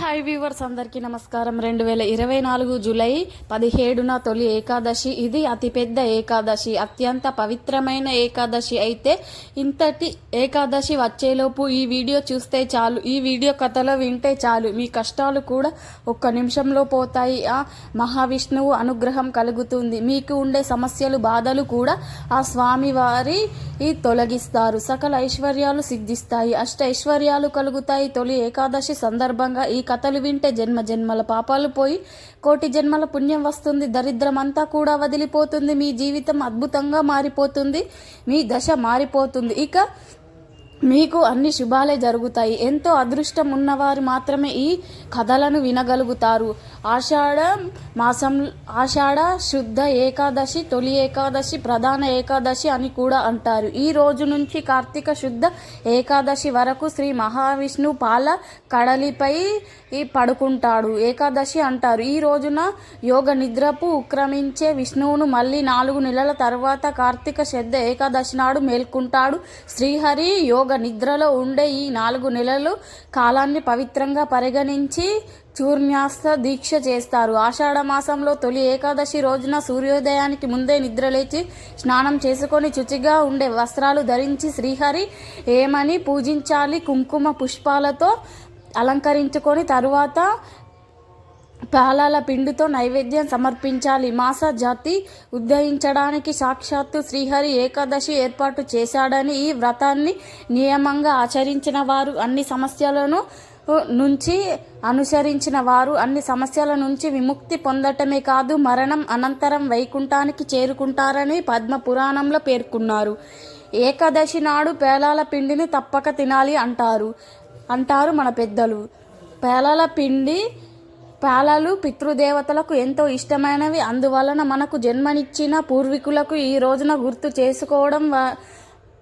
Hi viewers అందరికీ నమస్కారం. రెండు వేల ఇరవై నాలుగు జూలై పదిహేడున తొలి ఏకాదశి. ఇది అతిపెద్ద ఏకాదశి. అత్యంత పవిత్రమైన ఏకాదశి అయితే ఇంతటి ఏకాదశి వచ్చేలోపు ఈ వీడియో చూస్తే చాలు. ఈ వీడియో కథలో వింటే చాలు. మీ కష్టాలు కూడా ఒక్క నిమిషంలో పోతాయి. ఆ మహావిష్ణువు అనుగ్రహం కలుగుతుంది. మీకు ఉండే సమస్యలు బాధలు కూడా ఆ స్వామివారి తొలగిస్తారు. సకల ఐశ్వర్యాలు సిద్ధిస్తాయి. అష్ట ఐశ్వర్యాలు కలుగుతాయి. తొలి ఏకాదశి సందర్భంగా ఈ కథలు వింటే జన్మ జన్మల పాపాలు పోయి కోటి జన్మల పుణ్యం వస్తుంది. దరిద్రం అంతా కూడా వదిలిపోతుంది. మీ జీవితం అద్భుతంగా మారిపోతుంది. మీ దశ మారిపోతుంది. ఇక మీకు అన్ని శుభాలే జరుగుతాయి. ఎంతో అదృష్టం ఉన్నవారు మాత్రమే ఈ కథలను వినగలుగుతారు. ఆషాఢ మాసం ఆషాఢ శుద్ధ ఏకాదశి తొలి ఏకాదశి ప్రధాన ఏకాదశి అని కూడా అంటారు. ఈ రోజు నుంచి కార్తీక శుద్ధ ఏకాదశి వరకు శ్రీ మహావిష్ణు పాల కడలిపై ఈ పడుకుంటాడు. ఏకాదశి అంటారు. ఈ రోజున యోగ నిద్రపు ఉక్రమించే విష్ణువును మళ్ళీ నాలుగు నెలల తర్వాత కార్తీక శుద్ధ ఏకాదశి నాడు మేల్కుంటాడు. శ్రీహరి యోగ నిద్రలో ఉండే ఈ నాలుగు నెలలు కాలాన్ని పవిత్రంగా పరిగణించి చూర్ణ్యాస్త దీక్ష చేస్తారు. ఆషాఢ మాసంలో తొలి ఏకాదశి రోజున సూర్యోదయానికి ముందే నిద్రలేచి స్నానం చేసుకొని శుచిగా ఉండే వస్త్రాలు ధరించి శ్రీహరి ఏమని పూజించాలి? కుంకుమ పుష్పాలతో అలంకరించుకొని తరువాత పాలాల పిండితో నైవేద్యం సమర్పించాలి. మాస జాతి ఉద్ధరించడానికి సాక్షాత్తు శ్రీహరి ఏకాదశి ఏర్పాటు చేశాడని ఈ వ్రతాన్ని నియమంగా ఆచరించిన వారు అన్ని సమస్యలను నుంచి అనుసరించిన వారు అన్ని సమస్యల నుంచి విముక్తి పొందటమే కాదు మరణం అనంతరం వైకుంఠానికి చేరుకుంటారని పద్మ పురాణంలో పేర్కొన్నారు. ఏకాదశి నాడు పేలాల పిండిని తప్పక తినాలి అంటారు. అంటారు మన పెద్దలు. పేలాల పిండి పాలలు పితృదేవతలకు ఎంతో ఇష్టమైనవి. అందువలన మనకు జన్మనిచ్చిన పూర్వీకులకు ఈ రోజున గుర్తు చేసుకోవడం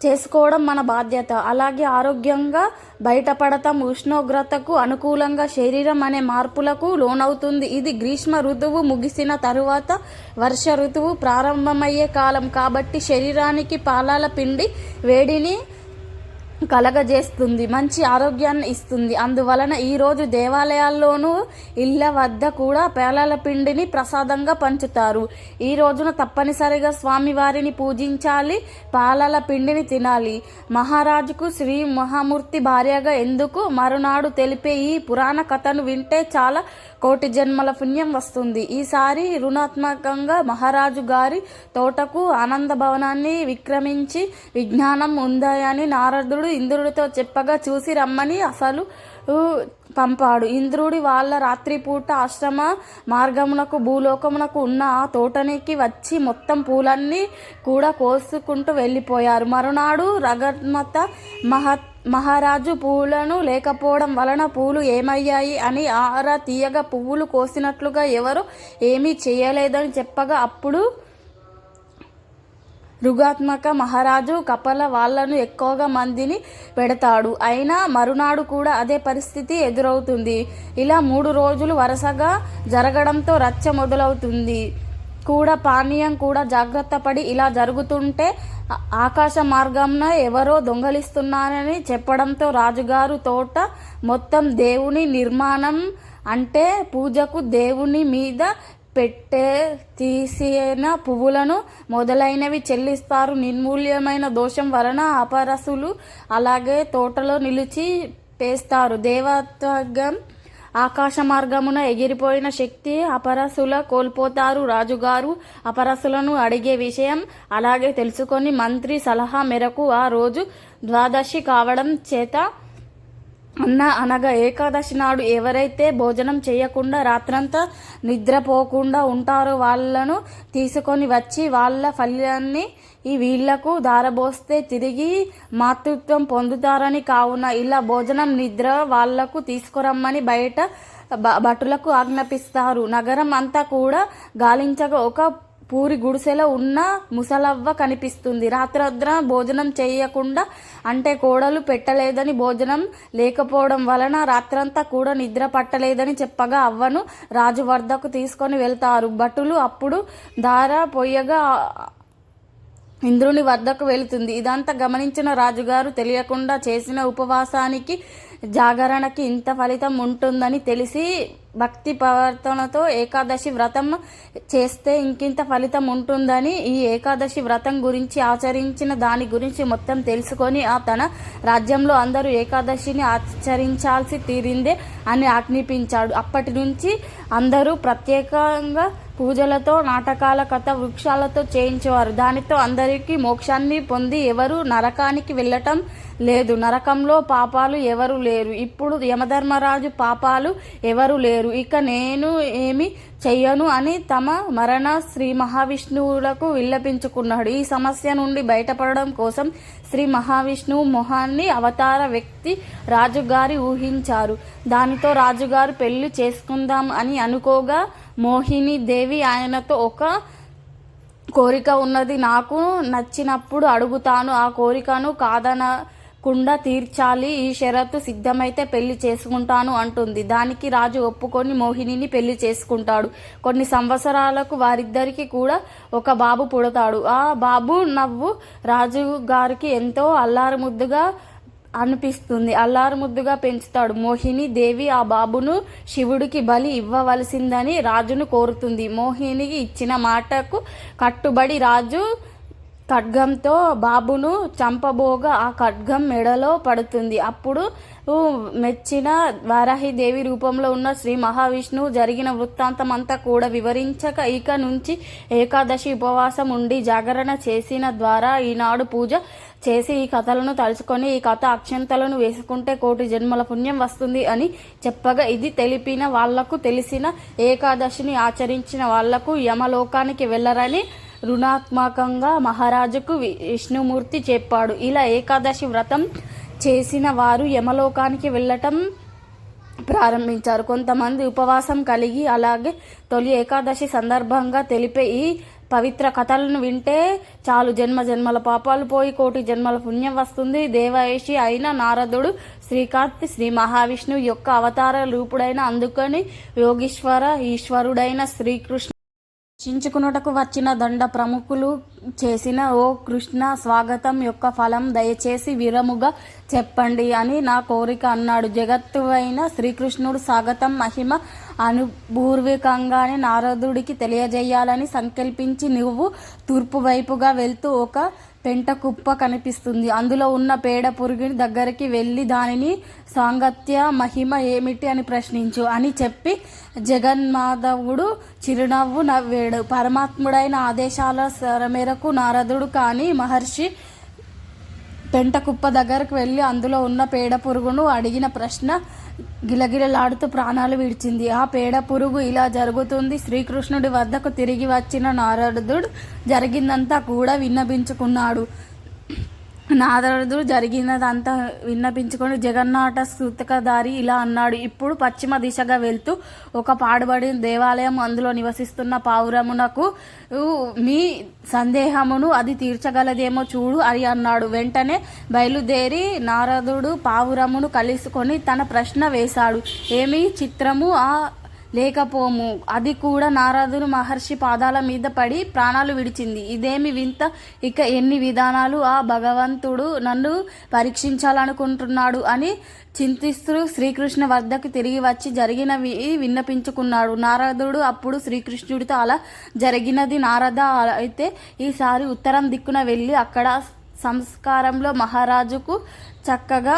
చేసుకోవడం మన బాధ్యత. అలాగే ఆరోగ్యంగా బయటపడతాం ఉష్ణోగ్రతకు అనుకూలంగా శరీరం అనే మార్పులకు లోనవుతుంది. ఇది గ్రీష్మ ఋతువు ముగిసిన తరువాత వర్ష ఋతువు ప్రారంభమయ్యే కాలం. కాబట్టి శరీరానికి పాలాల పిండి వేడిని కలగజేస్తుంది మంచి ఆరోగ్యాన్ని ఇస్తుంది. అందువలన ఈరోజు దేవాలయాల్లోనూ ఇళ్ళ వద్ద కూడా పేలాల పిండిని ప్రసాదంగా పంచుతారు. ఈ రోజున తప్పనిసరిగా స్వామివారిని పూజించాలి పాలాల పిండిని తినాలి. మహారాజుకు శ్రీ మహామూర్తి భార్యగా ఎందుకు మరునాడు తెలిపే ఈ పురాణ కథను వింటే చాలా కోటి జన్మల పుణ్యం వస్తుంది. ఈసారి రుణాత్మకంగా మహారాజు గారి తోటకు ఆనంద భవనాన్ని విక్రమించి విజ్ఞానం ఉందాయని నారదుడు ఇంద్రుడితో చెప్పగా చూసి రమ్మని అసలు పంపాడు. ఇంద్రుడి వాళ్ళ రాత్రిపూట ఆశ్రమ మార్గమునకు భూలోకమునకు ఉన్న ఆ తోటనికి వచ్చి మొత్తం పూలన్నీ కూడా కోసుకుంటూ వెళ్ళిపోయారు. మరునాడు రగమత మహత్ మహారాజు పూలను లేకపోవడం వలన పూలు ఏమయ్యాయి అని ఆరా తీయగా పువ్వులు కోసినట్లుగా ఎవరు ఏమీ చేయలేదని చెప్పగా అప్పుడు రుగాత్మక మహారాజు కపల వాళ్ళను ఎక్కువగా మందిని పెడతాడు. అయినా మరునాడు కూడా అదే పరిస్థితి ఎదురవుతుంది. ఇలా మూడు రోజులు వరుసగా జరగడంతో రచ్చ మొదలవుతుంది. కూడా పానీయం కూడా జాగ్రత్త పడి ఇలా జరుగుతుంటే ఆకాశ మార్గంన ఎవరో దొంగలిస్తున్నారని చెప్పడంతో రాజుగారు తోట మొత్తం దేవుని నిర్మాణం అంటే పూజకు దేవుని మీద పెట్టే తీసిన పువ్వులను మొదలైనవి చెల్లిస్తారు. నిర్మూల్యమైన దోషం వలన అపరసులు అలాగే తోటలో నిలిచి పేస్తారు. దేవత్వం ఆకాశ మార్గమున ఎగిరిపోయిన శక్తి అపరసుల కోల్పోతారు. రాజుగారు అపరసులను అడిగే విషయం అలాగే తెలుసుకొని మంత్రి సలహా మేరకు ఆ రోజు ద్వాదశి కావడం చేత అన్న అనగా ఏకాదశి నాడు ఎవరైతే భోజనం చేయకుండా రాత్రంతా నిద్రపోకుండా ఉంటారో వాళ్ళను తీసుకొని వచ్చి వాళ్ళ ఫలాన్ని ఈ వీళ్ళకు దారబోస్తే తిరిగి మాతృత్వం పొందుతారని కావున ఇలా భోజనం నిద్ర వాళ్ళకు తీసుకురమ్మని బయట భటులకు ఆజ్ఞాపిస్తారు. నగరం అంతా కూడా గాలించగా ఒక పూరి గుడిసెలో ఉన్న ముసలవ్వ కనిపిస్తుంది. రాత్రద్ర భోజనం చేయకుండా అంటే కోడలు పెట్టలేదని భోజనం లేకపోవడం వలన రాత్రంతా కూడా నిద్ర పట్టలేదని చెప్పగా అవ్వను రాజు వద్దకు తీసుకొని వెళ్తారు. భటులు అప్పుడు దార పొయ్యగా ఇంద్రుని వద్దకు వెళుతుంది. ఇదంతా గమనించిన రాజుగారు తెలియకుండా చేసిన ఉపవాసానికి జాగరణకి ఇంత ఫలితం ఉంటుందని తెలిసి భక్తి ప్రవర్తనతో ఏకాదశి వ్రతం చేస్తే ఇంకింత ఫలితం ఉంటుందని ఈ ఏకాదశి వ్రతం గురించి ఆచరించిన దాని గురించి మొత్తం తెలుసుకొని ఆ తన రాజ్యంలో అందరూ ఏకాదశిని ఆచరించాల్సి తీరిందే అని ఆజ్ఞాపించాడు. అప్పటి నుంచి అందరూ ప్రత్యేకంగా పూజలతో నాటకాల కథ వృక్షాలతో చేయించేవారు. దానితో అందరికీ మోక్షాన్ని పొంది ఎవరు నరకానికి వెళ్ళటం లేదు. నరకంలో పాపాలు ఎవరు లేరు. ఇప్పుడు యమధర్మరాజు పాపాలు ఎవరు లేరు. ఇక నేను ఏమి చెయ్యను అని తమ మరణ శ్రీ మహావిష్ణువులకు విల్లపించుకున్నాడు. ఈ సమస్య నుండి బయటపడడం కోసం శ్రీ మహావిష్ణువు మొహాన్ని అవతార వ్యక్తి రాజుగారి ఊహించారు. దానితో రాజుగారు పెళ్ళి చేసుకుందాం అని అనుకోగా మోహిని దేవి ఆయనతో ఒక కోరిక ఉన్నది. నాకు నచ్చినప్పుడు అడుగుతాను. ఆ కోరికను కాదన కుండ తీర్చాలి ఈ షరతు సిద్ధమైతే పెళ్ళి చేసుకుంటాను అంటుంది. దానికి రాజు ఒప్పుకొని మోహినిని పెళ్ళి చేసుకుంటాడు. కొన్ని సంవత్సరాలకు వారిద్దరికి కూడా ఒక బాబు పుడతాడు. ఆ బాబు నవ్వు రాజు గారికి ఎంతో అల్లారుముద్దుగా అనిపిస్తుంది. అల్లారు ముద్దుగా పెంచుతాడు. మోహిని దేవి ఆ బాబును శివుడికి బలి ఇవ్వవలసిందని రాజును కోరుతుంది. మోహినికి ఇచ్చిన మాటకు కట్టుబడి రాజు ఖడ్గంతో బాబును చంపబోగా ఆ ఖడ్గం మెడలో పడుతుంది. అప్పుడు మెచ్చిన వారాహిదేవి రూపంలో ఉన్న శ్రీ మహావిష్ణువు జరిగిన వృత్తాంతం అంతా కూడా వివరించక ఇక నుంచి ఏకాదశి ఉపవాసం ఉండి జాగరణ చేసిన ద్వారా ఈనాడు పూజ చేసి ఈ కథలను తలుచుకొని ఈ కథ అక్షంతలను వేసుకుంటే కోటి జన్మల పుణ్యం వస్తుంది అని చెప్పగా ఇది తెలిపిన వాళ్ళకు తెలిసిన ఏకాదశిని ఆచరించిన వాళ్ళకు యమలోకానికి వెళ్ళరని రుణాత్మకంగా మహారాజుకు వి- విష్ణుమూర్తి చెప్పాడు. ఇలా ఏకాదశి వ్రతం చేసిన వారు యమలోకానికి వెళ్ళటం ప్రారంభించారు. కొంతమంది ఉపవాసం కలిగి అలాగే తొలి ఏకాదశి సందర్భంగా తెలిపే ఈ పవిత్ర కథలను వింటే చాలు జన్మ జన్మల పాపాలు పోయి కోటి జన్మల పుణ్యం వస్తుంది. దేవయేషి అయిన నారదుడు శ్రీకాంత్ శ్రీ మహావిష్ణువు యొక్క అవతార రూపుడైన అందుకని యోగీశ్వర ఈశ్వరుడైన శ్రీకృష్ణ చించుకున్నటకు వచ్చిన దండ ప్రముఖులు చేసిన ఓ కృష్ణ స్వాగతం యొక్క ఫలం దయచేసి విరముగా చెప్పండి అని నా కోరిక అన్నాడు. జగత్తువైన శ్రీకృష్ణుడు స్వాగతం మహిమ అనుపూర్వకంగానే నారదుడికి తెలియజేయాలని సంకల్పించి నువ్వు తూర్పు వైపుగా వెళ్తూ ఒక పెంట కుప్ప కనిపిస్తుంది. అందులో ఉన్న పేడ పురుగుని దగ్గరికి వెళ్ళి దానిని సాంగత్య మహిమ ఏమిటి అని ప్రశ్నించు అని చెప్పి జగన్మాధవుడు చిరునవ్వు నవ్వాడు. పరమాత్ముడైన ఆదేశాల మేరకు నారదుడు కానీ మహర్షి పెంట కుప్ప దగ్గరకు వెళ్ళి అందులో ఉన్న పేడ పురుగును అడిగిన ప్రశ్న గిలగిలలాడుతూ ప్రాణాలు విడిచింది. ఆ పేడ పురుగు ఇలా జరుగుతుంది. శ్రీకృష్ణుడి వద్దకు తిరిగి వచ్చిన నారదుడు జరిగిందంతా కూడా విన్నపించుకున్నాడు నారదుడు జరిగినదంతా విన్నపించుకొని జగన్నాట సూతకధారి ఇలా అన్నాడు ఇప్పుడు పశ్చిమ దిశగా వెళ్తూ ఒక పాడుబడిన దేవాలయం అందులో నివసిస్తున్న పావురమునకు మీ సందేహమును అది తీర్చగలదేమో చూడు అని అన్నాడు. వెంటనే బయలుదేరి నారదుడు పావురమును కలుసుకొని తన ప్రశ్న వేశాడు ఏమి చిత్రము ఆ లేకపోము. అది కూడా నారదుడు మహర్షి పాదాల మీద పడి ప్రాణాలు విడిచింది. ఇదేమి వింత? ఇక ఎన్ని విధానాలు? ఆ భగవంతుడు నన్ను పరీక్షించాలనుకుంటున్నాడు అని చింతిస్తూ శ్రీకృష్ణ వద్దకు తిరిగి వచ్చి జరిగినవి విన్నపించుకున్నాడు. నారదుడు అప్పుడు శ్రీకృష్ణుడితో అలా జరిగినది నారద అయితే ఈసారి ఉత్తరం దిక్కున వెళ్ళి అక్కడ సంస్కారంలో మహారాజుకు చక్కగా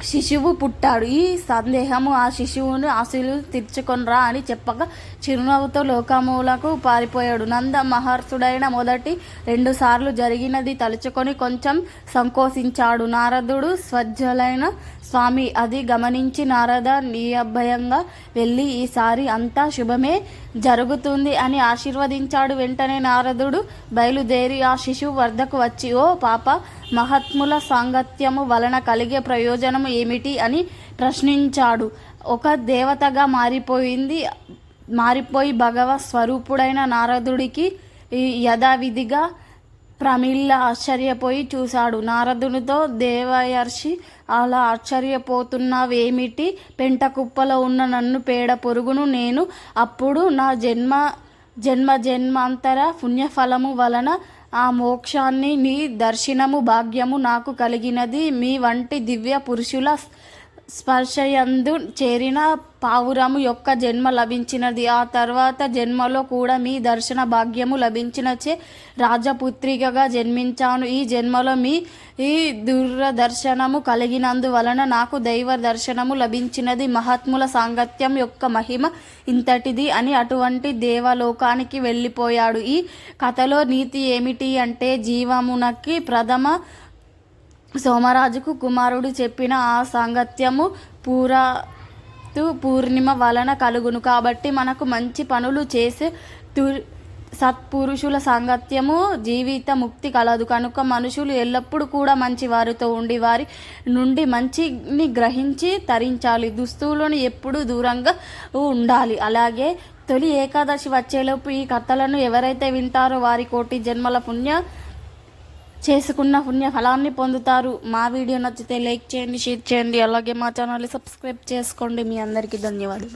శిశువు పుట్టాడు. ఈ సందేహము ఆ శిశువును ఆశీలు తీర్చుకొనరా అని చెప్పగా చిరునవ్వుతో లోకములకు పారిపోయాడు. నంద మహర్షుడైన మొదటి రెండు సార్లు జరిగినది తలుచుకొని కొంచెం సంకోచించాడు. నారదుడు స్వజ్జలైన స్వామి అది గమనించి నారద నియభయంగా వెళ్ళి ఈసారి అంతా శుభమే జరుగుతుంది అని ఆశీర్వదించాడు వెంటనే నారదుడు. బయలుదేరి ఆ శిశువు వద్దకు వచ్చి ఓ పాప మహాత్ముల సాంగత్యము వలన కలిగే ప్రయోజనం ఏమిటి? అని ప్రశ్నించాడు. ఒక దేవతగా మారిపోయింది మారిపోయి భగవ స్వరూపుడైన నారదుడికి ఈ యథావిధిగా ప్రమిళ్ళ ఆశ్చర్యపోయి చూశాడు. నారదునితో దేవయర్షి అలా ఆశ్చర్యపోతున్నావేమిటి? పెంట కుప్పలో ఉన్న నన్ను పేడ పొరుగును నేను అప్పుడు నా జన్మ జన్మ జన్మాంతర పుణ్యఫలము వలన ఆ మోక్షాన్ని నీ దర్శనము భాగ్యము నాకు కలిగినది మీ వంటి దివ్య పురుషుల స్పర్శయందు చేరిన పావురము యొక్క జన్మ లభించినది. ఆ తర్వాత జన్మలో కూడా మీ దర్శన భాగ్యము లభించినచే రాజపుత్రికగా జన్మించాను. ఈ జన్మలో మీ ఈ దూరదర్శనము కలిగినందువలన నాకు దైవ దర్శనము లభించినది. మహాత్ముల సాంగత్యం యొక్క మహిమ ఇంతటిది అని అటువంటి దేవలోకానికి వెళ్ళిపోయాడు. ఈ కథలో నీతి ఏమిటి అంటే జీవమునకి ప్రథమ సోమరాజుకు కుమారుడు చెప్పిన ఆ సాంగత్యము పూరా పూర్ణిమ వలన కలుగును. కాబట్టి మనకు మంచి పనులు చేసే తు సత్పురుషుల సాంగత్యము జీవిత ముక్తి కలదు. కనుక మనుషులు ఎల్లప్పుడూ కూడా మంచి వారితో ఉండి వారి నుండి మంచిని గ్రహించి తరించాలి. దుస్తువులను ఎప్పుడూ దూరంగా ఉండాలి. అలాగే తొలి ఏకాదశి వచ్చేలోపు ఈ కథలను ఎవరైతే వింటారో వారి కోటి జన్మల పుణ్య చేసుకున్న పుణ్య ఫలాన్ని పొందుతారు. మా వీడియో నచ్చితే లైక్ చేయండి షేర్ చేయండి. అలాగే మా ఛానల్ని సబ్స్క్రైబ్ చేసుకోండి. మీ అందరికీ ధన్యవాదాలు.